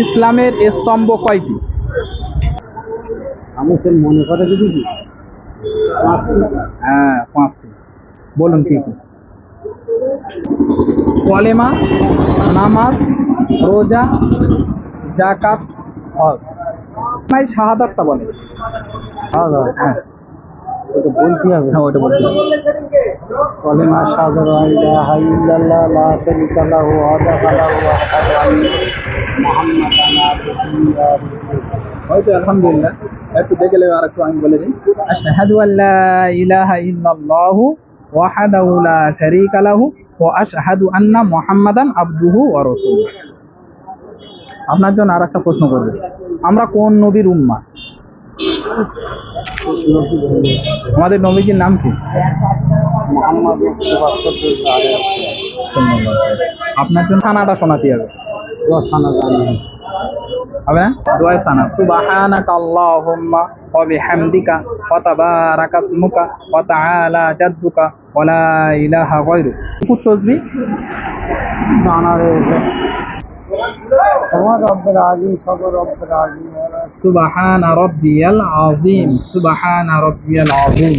ইসলামের স্তম্ভ কয়টি? আমি সে মনে করে কি? হ্যাঁ পাঁচটি। বলুন কি কি? কলেমা নামাজ রোজা জাকাত হজ। ভাই শাহাদাতটা বলে হ্যাঁ। ওটা বলতে হবে। হ্যাঁ ওটা বলতে হবে। কলেমা সাদর ইলাহা ইল্লাল্লাহ লা শারীকা লাহু ওয়া আশহাদু আন্না মুহাম্মাদান আবদুহু ওয়া রাসূলুহু হয়তো আলহামদুলিল্লাহ। একটু দেখে নেবে আর একটু আমি বলে দিই। আশহাদু আল্লা ইলাহা ইল্লাল্লাহু ওয়াহদাহু লা শারীকা লাহু ওয়া আশহাদু আন্না মুহাম্মাদান আবদুহু ওয়া রাসূলুহু। আপনার জন্য আর একটা প্রশ্ন করবে। আমরা কোন নবীর উম্মা? আমাদের নবীজির নাম কি? আপনার জন্য খানাটা শোনাতে হবে। হবে না? দোয়া সানা সুবহানাকা আল্লাহুম্মা ওয়া বিহামদিকা ওয়া তাবারাকা ইসমুকা ওয়া তাআলা জাদ্দুকা ওয়া লা ইলাহা গায়রুক কুত তাসবিহ আজিম আজিম। ওয়া সুবহান রাব্বিয়াল আযীম সুবহান রাব্বিয়াল আযীম।